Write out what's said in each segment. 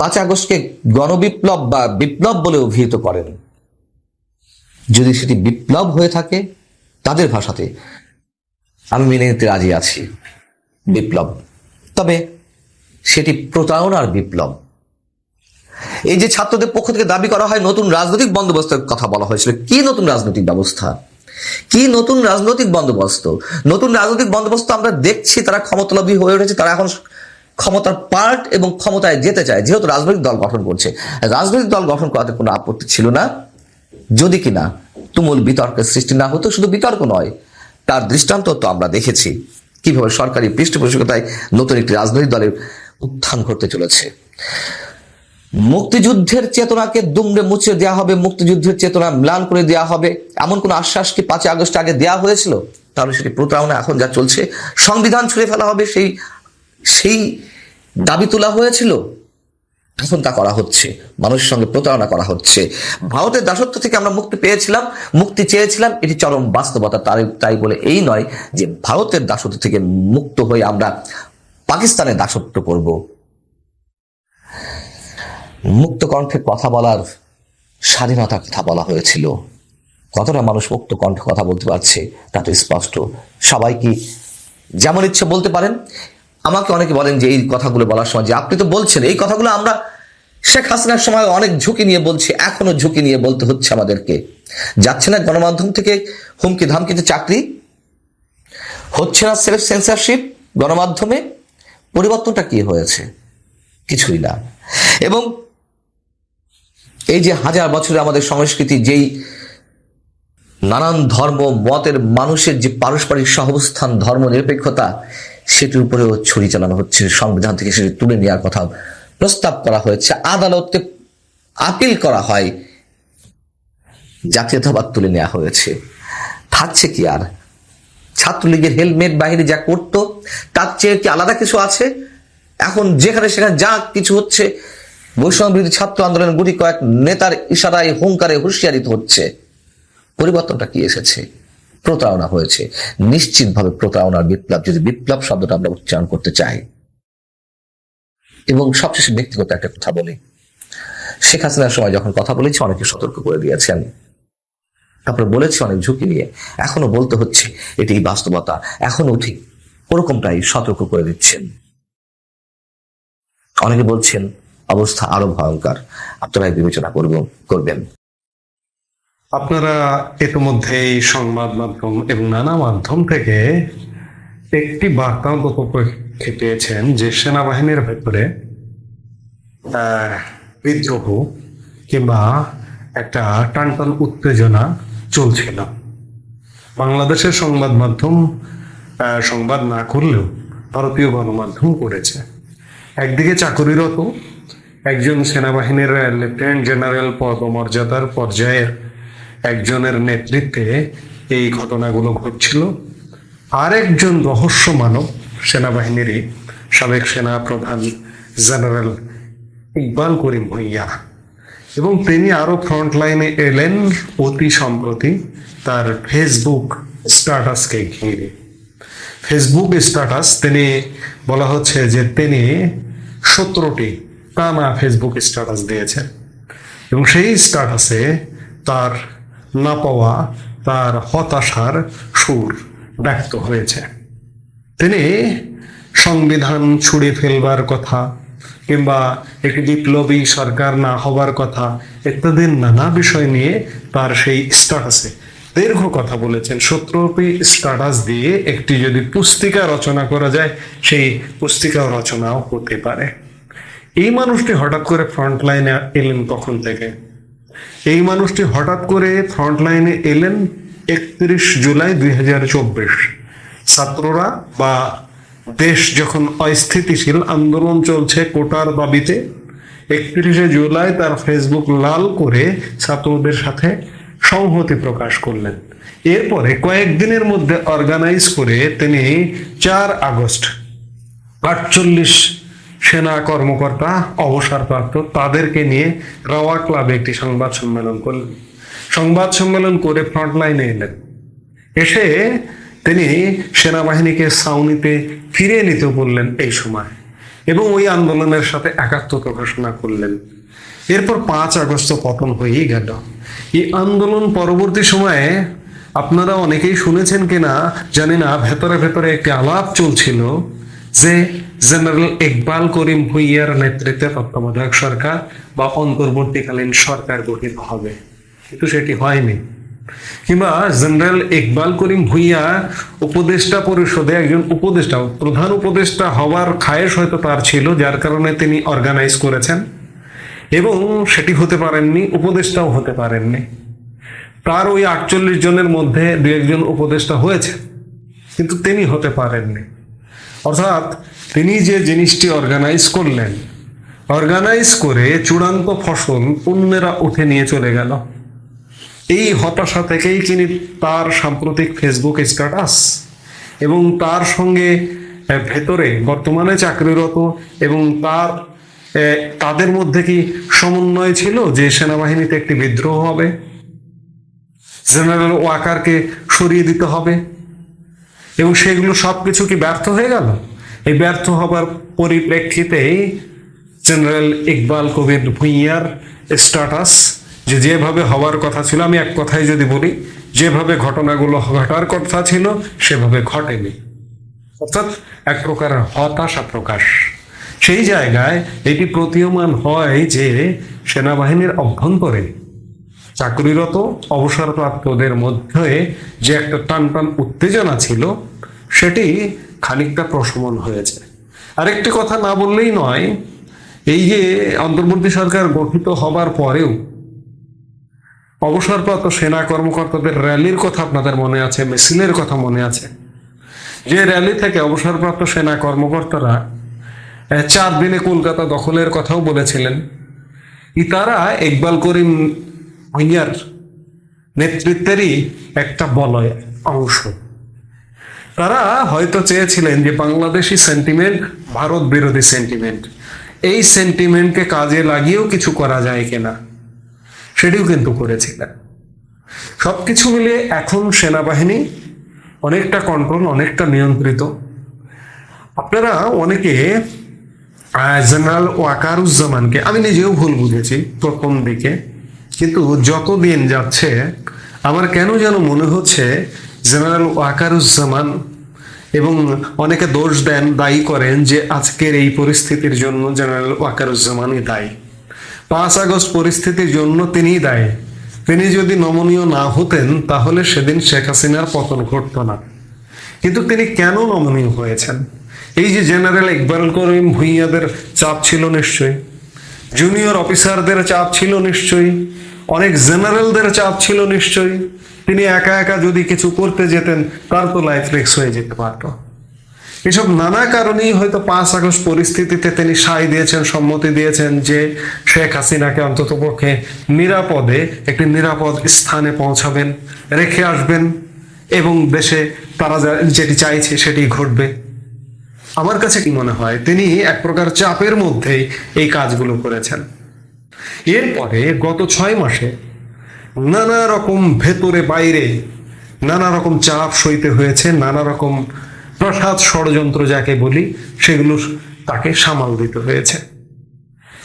পাঁচ আগস্টকে গণবিপ্লব বা বিপ্লব বলে অভিহিত করেন। যদি সেটি বিপ্লব হয়ে থাকে, তাদের ভাষাতে আমি মেনে নিতে রাজি আছি। বিপ্লব। তবে সেটি প্রতারণার বিপ্লব। এই যে ছাত্রদের পক্ষ থেকে দাবি করা হয়, নতুন রাজনৈতিক বন্দোবস্তের কথা বলা হয়েছিল। কি নতুন রাজনৈতিক ব্যবস্থা? কি নতুন রাজনৈতিক বন্দোবস্ত? নতুন রাজনৈতিক বন্দোবস্ত আমরা দেখছি, তারা ক্ষমতালব্ধী হয়ে উঠেছে, তারা এখন ক্ষমতার পার্ট এবং ক্ষমতায় যেতে চায়, যেহেতু রাজনৈতিক দল গঠন করছে। রাজনৈতিক দল গঠন করাতে কোনো আপত্তি ছিল না। যদি কিনা তুমুল বিতর্কের সৃষ্টি না হতো, শুধু বিতর্ক নয়, তার দৃষ্টান্ত তো আমরা দেখেছি। কীভাবে সরকারি পৃষ্ঠপোষকতায় নতুন একটি রাজনৈতিক দলের উত্থান ঘটতে চলেছে। মুক্তিযুদ্ধের চেতনাকে দুমড়ে মুছে দেওয়া হবে, মুক্তিযুদ্ধের চেতনা ম্লান করে দেওয়া হবে। এমন কোন আশ্বাস কি পাঁচই আগস্ট আগে দেওয়া হয়েছিল? তাহলে সেটি প্রতারণা এখন যা চলছে, সংবিধান ছুঁড়ে ফেলা হবে সেই সেই দাবি তোলা হয়েছিল? তা করা হচ্ছে। মানুষের সঙ্গে প্রতারণা করা হচ্ছে। ভারতের দাসত্ব থেকে আমরা মুক্তি পেয়েছিলাম, মুক্তি চেয়েছিলাম, এটি চরম বাস্তবতা, তাই তাই বলে এই নয় যে ভারতের দাসত্ব থেকে মুক্ত হয়ে আমরা পাকিস্তানের দাসত্ব করব। মুক্ত কণ্ঠে কথা বলার স্বাধীনতার কথা বলা হয়েছিল। কতটা মানুষ মুক্ত কণ্ঠে কথা বলতে পারছে তা তো স্পষ্ট। সবাই কি যেমন ইচ্ছে বলতে পারেন আমাকে অনেকে বলেন যে এই কথাগুলো বলার সময় যে আপনি তো বলছেন, এই কথাগুলো আমরা শেখ হাসিনার সময় অনেক ঝুঁকি নিয়ে বলছি, এখনও ঝুঁকি নিয়ে বলতে হচ্ছে আমাদেরকে। যাচ্ছে না গণমাধ্যম থেকে হুমকি ধামকিতে চাকরি? হচ্ছে না সেলফ সেন্সারশিপ গণমাধ্যমে? পরিবর্তনটা কি হয়েছে? কিছুই না। এবং এই যে হাজার বছরে আমাদের সংস্কৃতি যেই নানান ধর্ম, মতের মানুষের যে পারস্পরিক সহবস্থান, ধর্ম নিরপেক্ষতা সেটির উপরেও ছুরি চালানো হচ্ছে। সংবিধান থেকে সেটি তুলে নেওয়ার কথা প্রস্তাব করা হয়েছে। আদালতে আপিল করা হয়। জাতীয়তাবাদ তুলে নেওয়া হয়েছে। থাকছে কি আর? ছাত্রলীগের হেলমেট বাহিনী যা করত, তার চেয়ে কি আলাদা কিছু আছে? এখন যেখানে সেখানে যা কিছু হচ্ছে, বৈষম্য বিরোধী ছাত্র আন্দোলনের গুটি কয়েক নেতার ইশারায় হুঙ্কারে হুঁশিয়ারিত হচ্ছে। পরিবর্তনটা কি এসেছে? প্রতারণা হয়েছে। নিশ্চিতভাবে প্রতারণার বিপ্লব, যদি বিপ্লব শব্দটা আমরা উচ্চারণ করতে চাই। এবং সবশেষে ব্যক্তিগত একটা কথা বলি। শেখ হাসিনার সময় যখন কথা বলেছি, অনেকে সতর্ক করে দিয়েছেন। তারপরে বলেছি অনেক ঝুঁকি নিয়ে। এখনও বলতে হচ্ছে, এটি বাস্তবতা। এখনও ঠিক। ওরকমটাই সতর্ক করে দিচ্ছেন। অনেকে বলছেন, অবস্থা আরও ভয়ঙ্কর। আপনারাই বিবেচনা করব করবেন। আপনারা ইতিমধ্যে এই সংবাদ মাধ্যম এবং নানা মাধ্যম থেকে একটি বার্তা পক্ষে পেয়েছেন যে সেনাবাহিনীর ভেতরে বিদ্রোহ কিংবা একটা টানটান উত্তেজনা চলছিল। বাংলাদেশের সংবাদ মাধ্যম সংবাদ না করলেও ভারতীয় গণমাধ্যম করেছে। একদিকে চাকরিরত একজন সেনাবাহিনীর লেফটেন্যান্ট জেনারেল পদমর্যাদার পর্যায়ের একজনের নেতৃত্বে এই ঘটনাগুলো ঘটছিল। আরেকজন রহস্য মানব সেনাবাহিনীরই সাবেক সেনা প্রধান জেনারেল ইকবাল করিম ভুইয়া এবং তিনি আরও ফ্রন্ট লাইনে এলেন অতি সম্প্রতি তার ফেসবুক স্ট্যাটাসকে ঘিরে। ফেসবুক স্ট্যাটাস তিনি, বলা হচ্ছে যে তিনি সতেরোটি টানা ফেসবুক স্ট্যাটাস দিয়েছেন এবং সেই স্ট্যাটাসে তার না পাওয়া তার হতাশার সুর ব্যক্ত হয়েছে। তিনি সংবিধান ছুড়ে ফেলবার কথা কিংবা একটি বিপ্লবী সরকার না হবার কথা ইত্যাদি নানা বিষয় নিয়ে তার সেই স্ট্যাটাসে দীর্ঘ কথা বলেছেন। সতেরোটি স্ট্যাটাস দিয়ে একটি যদি পুস্তিকা রচনা করা যায়, সেই পুস্তিকা রচনাও হতে পারে। এই মানুষটি হঠাৎ করে ফ্রন্ট লাইনে এলেন তখন থেকে? এই মানুষটি হঠাৎ করে ফ্রন্ট লাইনে এলেন একত্রিশ জুলাই দুই হাজার চব্বিশ। ছাত্ররা বা দেশ যখন অস্থিতিশীল, আন্দোলন চলছে কোটার দাবিতে, একত্রিশে জুলাই তার ফেসবুক লাল করে ছাত্রদের সাথে সংহতি প্রকাশ করলেন। এরপরে কয়েকদিনের মধ্যে অর্গানাইজ করে তিনি চার আগস্ট আটচল্লিশ সেনা কর্মকর্তা, অবসরপ্রাপ্ত, তাদেরকে নিয়ে রাওয়া ক্লাবে একটি সংবাদ সম্মেলন করলেন। সংবাদ সম্মেলন করে ফ্রন্ট লাইনে এলেন। এসে তিনি সেনাবাহিনীকে সাউনিতে ফিরে নিতে বললেন এই সময় এবং ওই আন্দোলনের সাথে একাত্মতা ঘোষণা করলেন। এরপর পাঁচ আগস্ট পতন হয়েই গেল। এই আন্দোলন পরবর্তী সময়ে আপনারা অনেকেই শুনেছেন কিনা, জানি না, ভেতরে ভেতরে একটি আলাপ চলছিল যে জেনারেল ইকবাল করিম ভুইয়ার নেতৃত্বে তত্ত্বাবধায়ক সরকার বা অন্তর্বর্তীকালীন সরকার গঠিত হবে। কিন্তু সেটি হয়নি। কিংবা জেনারেল ইকবাল করিম ভুইয়া উপদেষ্টা পরিষদে একজন উপদেষ্টা, প্রধান উপদেষ্টা হওয়ার খায়েশ হয়তো তার ছিল, যার কারণে তিনি অর্গানাইজ করেছেন। এবং সেটি হতে পারেননি, উপদেষ্টাও হতে পারেননি। তার ওই আটচল্লিশ জনের মধ্যে দু একজন উপদেষ্টা হয়েছে, কিন্তু তিনি হতে পারেননি। অর্থাৎ তিনি যে জিনিসটি অর্গানাইজ করলেন অর্গানাইজ করে চূড়ান্ত ফসল অন্যেরা উঠে নিয়ে চলে গেল। এই হতাশা থেকেই তিনি তার সাম্প্রতিক ফেসবুক স্ট্যাটাস এবং তার সঙ্গে ভেতরে বর্তমানে চাকরিরত এবং তার তাদের মধ্যে কি সমন্বয় ছিল যে সেনাবাহিনীতে একটি বিদ্রোহ হবে? জেনারেল ওয়াকারকে সরিয়ে দিতে হবে। এবং সেগুলো সবকিছু কি ব্যর্থ হয়ে গেল? এই ব্যর্থ হবার পরিপ্রেক্ষিতে জেনারেল ইকবাল কবির ভুঁইয়ার স্ট্যাটাস, যে যেভাবে হওয়ার কথা ছিল, আমি এক কথায় যদি বলি, যেভাবে ঘটনাগুলো ঘটার কথা ছিল, সেভাবে ঘটেনি। অর্থাৎ এক প্রকার হতাশা প্রকাশ। সেই জায়গায় এটি প্রতীয়মান হয় যে সেনাবাহিনীর অভ্যন্তরে চাকরিরত অবসরপ্রাপ্তদের মধ্যে যে একটা টান টান উত্তেজনা ছিল, সেটি খানিকটা প্রশমন হয়েছে। আরেকটি কথা না বললেই নয়, এই যে অন্তর্বর্তী সরকার গঠিত হবার পরেও অবসরপ্রাপ্ত সেনা কর্মকর্তাদের র্যালির কথা আপনাদের মনে আছে, মিছিলের কথা মনে আছে। যে র্যালি থেকে অবসরপ্রাপ্ত সেনা কর্মকর্তারা চার দিনে কলকাতা দখলের কথাও বলেছিলেন। তারা ইকবাল করিম ভুঁইয়ার নেতৃত্বেরই একটা বলয় অংশ। তারা হয়তো চেয়েছিলেন যে বাংলাদেশি সেন্টিমেন্ট ভারত বিরোধী সেন্টিমেন্ট এই সেন্টিমেন্টকে কাজে লাগিয়েও কিছু করা যায় কিনা, সেটিও কিন্তু করেছিলেন। সবকিছু মিলিয়ে এখন সেনাবাহিনী অনেকটা কন্ট্রোল অনেকটা নিয়ন্ত্রিত। আপনারা অনেকে জেনারেল ওয়াকারুজ্জামানকে আমি নিজেও ভুল বুঝেছি প্রথম দিকে, কিন্তু যত দিন যাচ্ছে, আমার কেন যেন মনে হচ্ছে জেনারেল ওয়াকারুজ্জামান এবং অনেকে দোষ দেন, দায়ী করেন যে আজকের এই পরিস্থিতির জন্য জেনারেল ওয়াকারুজ্জামানই দায়ী। পাঁচ আগস্ট পরিস্থিতির জন্য তিনিই দায়ী। তিনি যদি নমনীয় না হতেন, তাহলে সেদিন শেখ হাসিনার পতন ঘটতো না। কিন্তু তিনি কেন নমনীয় হয়েছেন? এই যে জেনারেল ইকবাল করিম ভুইয়াদের চাপ ছিল নিশ্চয়ই। জুনিয়র অফিসারদের চাপ ছিল নিশ্চয়ই। অনেক জেনারেলদের চাপ ছিল নিশ্চয়ই। তিনি একা একা যদি কিছু করতে যেতেন, তার তো লাইফ রিক্স হয়ে যেতে পারত। এসব নানা কারণেই হয়তো পাঁচ আগস্ট পরিস্থিতিতে তিনি সাই দিয়েছেন, সম্মতি দিয়েছেন যে শেখ হাসিনাকে অন্তত পক্ষে নিরাপদে একটি নিরাপদ স্থানে পৌঁছাবেন, রেখে আসবেন এবং দেশে তারা যেটি চাইছে সেটি ঘটবে। আমার কাছে কি মনে হয়, তিনি এক প্রকার চাপের মধ্যেই এই কাজগুলো করেছেন। এরপরে গত ছয় মাসে নানা রকম ভেতরে বাইরে নানা রকম চাপ সইতে হয়েছে নানা রকম প্রসাদ ষড়যন্ত্র যাকে বলি, সেগুলো তাকে সামাল দিতে হয়েছে।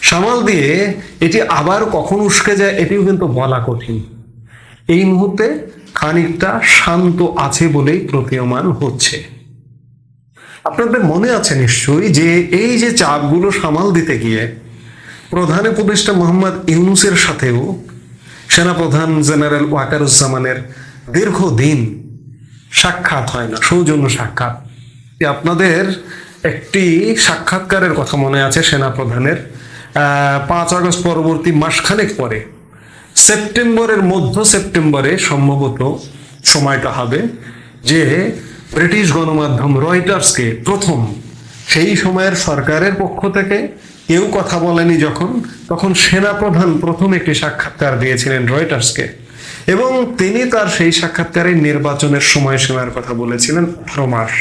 সামাল দিয়ে এটি আবার কখন উস্কে যায়, এটিও কিন্তু বলা কঠিন। এই মুহূর্তে খানিকটা শান্ত আছে বলেই প্রতীয়মান হচ্ছে। আপনাদের মনে আছে নিশ্চয়ই যে এই যে চাপগুলো সামাল দিতে গিয়ে প্রধান উপদেষ্টা মোহাম্মদ ইউনুসের সাথেও সেনাপ্রধান জেনারেল ওয়াকারুজ্জামানের দীর্ঘদিন সাক্ষাৎ হয় না, সৌজন্য সাক্ষাৎ। আপনাদের একটি সাক্ষাৎকারের কথা মনে আছে সেনাপ্রধানের। পাঁচ আগস্ট পরবর্তী মাসখানেক পরে, সেপ্টেম্বরের মধ্য সেপ্টেম্বরে সম্ভবত সময়টা হবে যে ব্রিটিশ গণমাধ্যম রয়টার্সকে প্রথম সেই সময়ের সরকারের পক্ষ থেকে কেউ কথা বলেনি যখন, তখন সেনাপ্রধান প্রথম একটি সাক্ষাৎকার দিয়েছিলেন রয়টার্সকে এবং তিনি তার সেই সাক্ষাৎকারে নির্বাচনের সময়সীমার কথা বলেছিলেন আঠারো মাস।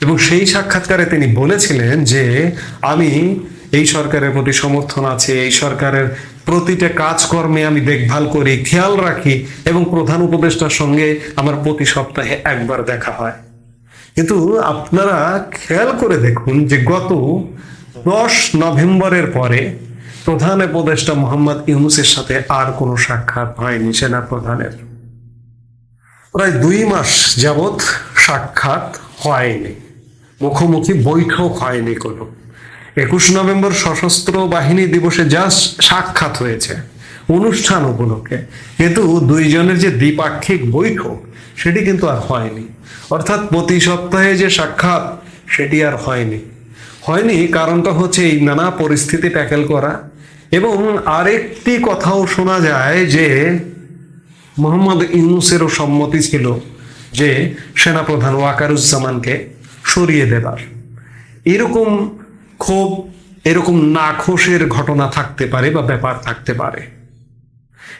এবং সেই সাক্ষাৎকারে তিনি বলেছিলেন যে, আমি এই সরকারের প্রতি সমর্থন আছে, এই সরকারের প্রতিটা কাজকর্মে আমি দেখভাল করি, খেয়াল রাখি এবং প্রধান উপদেষ্টার সঙ্গে আমার প্রতি সপ্তাহে একবার দেখা হয়। কিন্তু আপনারা খেয়াল করে দেখুন যে গত দশ নভেম্বরের পরে প্রধান উপদেষ্টা মোহাম্মদ ইউনুসের সাথে আর কোনো সাক্ষাৎ হয়নি সেনা প্রধানের প্রায় দুই মাস যাবৎ সাক্ষাৎ হয়নি। মুখোমুখি বৈঠক হয়নি কোনো। একুশ নভেম্বর সশস্ত্র বাহিনী দিবসে যা সাক্ষাৎ হয়েছে, অনুষ্ঠান উপলক্ষে, কিন্তু দুইজনের যে দ্বিপাক্ষিক বৈঠক সেটি কিন্তু আর হয়নি। অর্থাৎ প্রতি সপ্তাহে যে সাক্ষাৎ, সেটি আর হয়নি। হয়নি কারণটা হচ্ছে এই নানা পরিস্থিতি ট্যাকেল করা এবং আরেকটি কথাও শোনা যায় যে মোহাম্মদ ইউনুসেরও সম্মতি ছিল যে সেনাপ্রধান ওয়াকারুজ্জামানকে সরিয়ে দেবার। এরকম ক্ষোভ, এরকম নাখোশের ঘটনা থাকতে পারে বা ব্যাপার থাকতে পারে।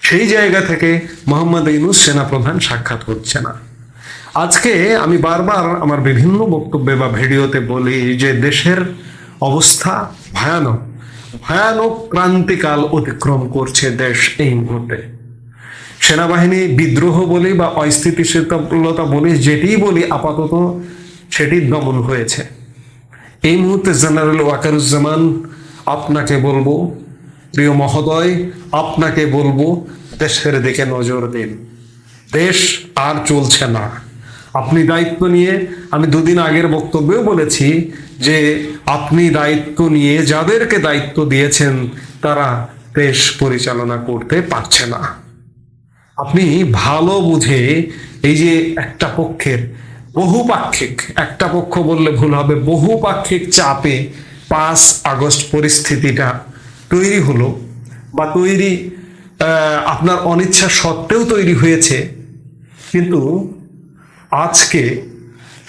সেই জায়গা থেকে মোহাম্মদ ইউনুস সেনাপ্রধান সাক্ষাৎ হচ্ছে না। আজকে আমি বারবার আমার বিভিন্ন বক্তব্যে বা ভিডিওতে বলি যে দেশের অবস্থা ভয়ানক। ভয়ানক ক্রান্তিকাল অতিক্রম করছে দেশ এই মুহূর্তে। সেনাবাহিনী বিদ্রোহ বলি বা অস্থিতিশীলতা বলি, যেটি বলি আপাতত সেটি দমন হয়েছে। এই মুহূর্তে জেনারেল ওয়াকারুজ্জামান, আপনাকে বলব প্রিয় মহোদয়, আপনাকে বলব, দেশের দিকে নজর দিন। দেশ আর চলছে না। আপনি দায়িত্ব নিয়ে, আমি দুদিন আগের বক্তব্যেও বলেছি যে আপনি দায়িত্ব নিয়ে যাদেরকে দায়িত্ব দিয়েছেন, তারা দেশ পরিচালনা করতে পারছে না। আপনি ভালো বুঝে এই যে একটা পক্ষের বহুপাক্ষিক, একটা পক্ষ বললে ভুল হবে, বহুপাক্ষিক চাপে পাঁচ আগস্ট পরিস্থিতিটা তৈরি হলো বা তৈরি আপনার অনিচ্ছা সত্ত্বেও তৈরি হয়েছে, কিন্তু আজকে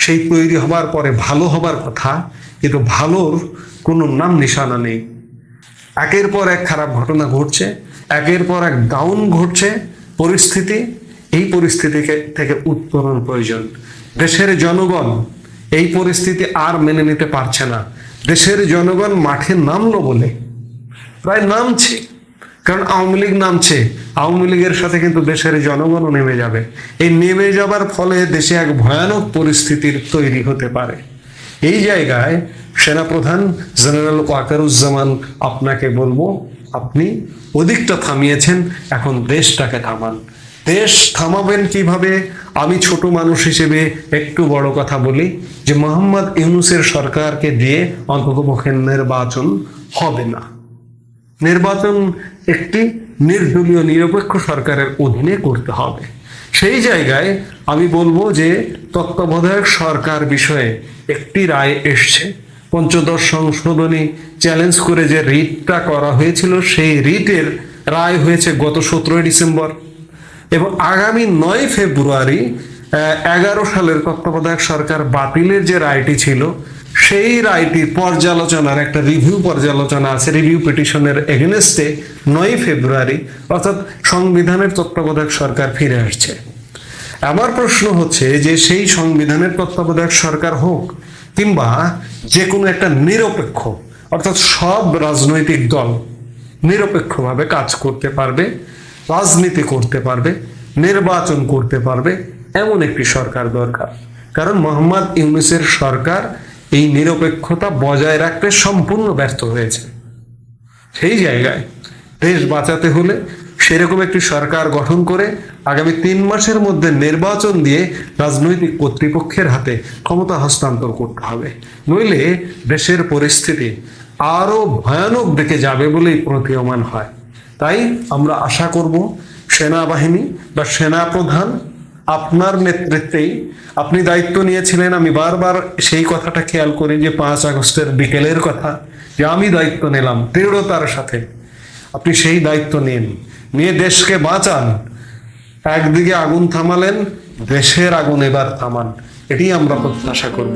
সেই তৈরি হবার পরে ভালো হবার কথা, কিন্তু ভালোর কোনো নাম নিশানা নেই। একের পর এক খারাপ ঘটনা ঘটছে, একের পর এক ডাউন ঘটছে, পরিস্থিতি, এই পরিস্থিতি থেকে উত্তরণ প্রয়োজন। দেশের জনগণ এই পরিস্থিতি আর মেনে নিতে পারছে না। দেশের জনগণ মাঠে নামলো বলে প্রায় নামছে কারণ আওয়ামী লীগ নামছে আওয়ামী লীগের সাথে কিন্তু দেশের জনগণও নেমে যাবে। এই নেমে যাবার ফলে দেশে এক ভয়ানক পরিস্থিতির তৈরি হতে পারে। এই জায়গায় সেনাপ্রধান জেনারেল ওয়াকারুজ্জামান, আপনাকে বলব, আপনি ওদিকটা থামিয়েছেন, এখন দেশটাকে থামান। দেশ থামাবেন কীভাবে? আমি ছোট মানুষ হিসেবে একটু বড় কথা বলি যে, মোহাম্মদ ইউনুসের সরকারকে দিয়ে অন্ততপক্ষে নির্বাচন হবে না। নির্বাচন একটি নির্দলীয়, নিরপেক্ষ সরকারের অধীনে করতে হবে। সেই জায়গায় আমি বলব যে তত্ত্বাবধায়ক সরকার বিষয়ে একটি রায় এসছে। পঞ্চদশ সংশোধনী চ্যালেঞ্জ করে যে রিটটা করা হয়েছিল, সেই রিটের রায় হয়েছে গত সতেরোই ডিসেম্বর। এবং আগামী নয় ফেব্রুয়ারি এগারো সালের তত্ত্বাবধায়ক সরকার বাতিলের যে রায়টি ছিল সেই রায়টির পর্যালোচনার একটা রিভিউ পর্যালোচনা আছে রিভিউ পিটিশনের এগেনস্টে নয় ফেব্রুয়ারি, অর্থাৎ সংবিধানের তত্ত্বাবধায়ক সরকার ফিরে আসছে। আমার প্রশ্ন হচ্ছে যে সেই সংবিধানের তত্ত্বাবধায়ক সরকার হোক কিংবা যে কোনো একটা নিরপেক্ষ, অর্থাৎ সব রাজনৈতিক দল নিরপেক্ষভাবে কাজ করতে পারবে, রাজনীতি করতে পারবে, নির্বাচন করতে পারবে, এমন একটি সরকার দরকার। কারণ মোহাম্মদ ইউনুসের সরকার এই নিরপেক্ষতা বজায় রাখতে সম্পূর্ণ ব্যর্থ হয়েছে। সেই জায়গায় দেশ বাঁচাতে হলে সেরকম একটি সরকার গঠন করে আগামী তিন মাসের মধ্যে নির্বাচন দিয়ে রাজনৈতিক কর্তৃপক্ষের হাতে ক্ষমতা হস্তান্তর করতে হবে। নইলে দেশের পরিস্থিতি আরও ভয়ানক দিকে যাবে বলেই প্রতীয়মান হয়। তাই আমরা আশা করব সেনাবাহিনী বা সেনা প্রধান আপনার নেতৃত্বেই আপনি দায়িত্ব নিয়েছিলেন, আমি বারবার সেই কথাটা খেয়াল করি যে পাঁচ আগস্টের বিকেলের কথা যে আমি দায়িত্ব নিলাম দৃঢ়তার সাথে। আপনি সেই দায়িত্ব নিন, নিয়ে দেশকে বাঁচান। একদিকে আগুন থামালেন, দেশের আগুন এবার থামান এটি আমরা প্রত্যাশা করব।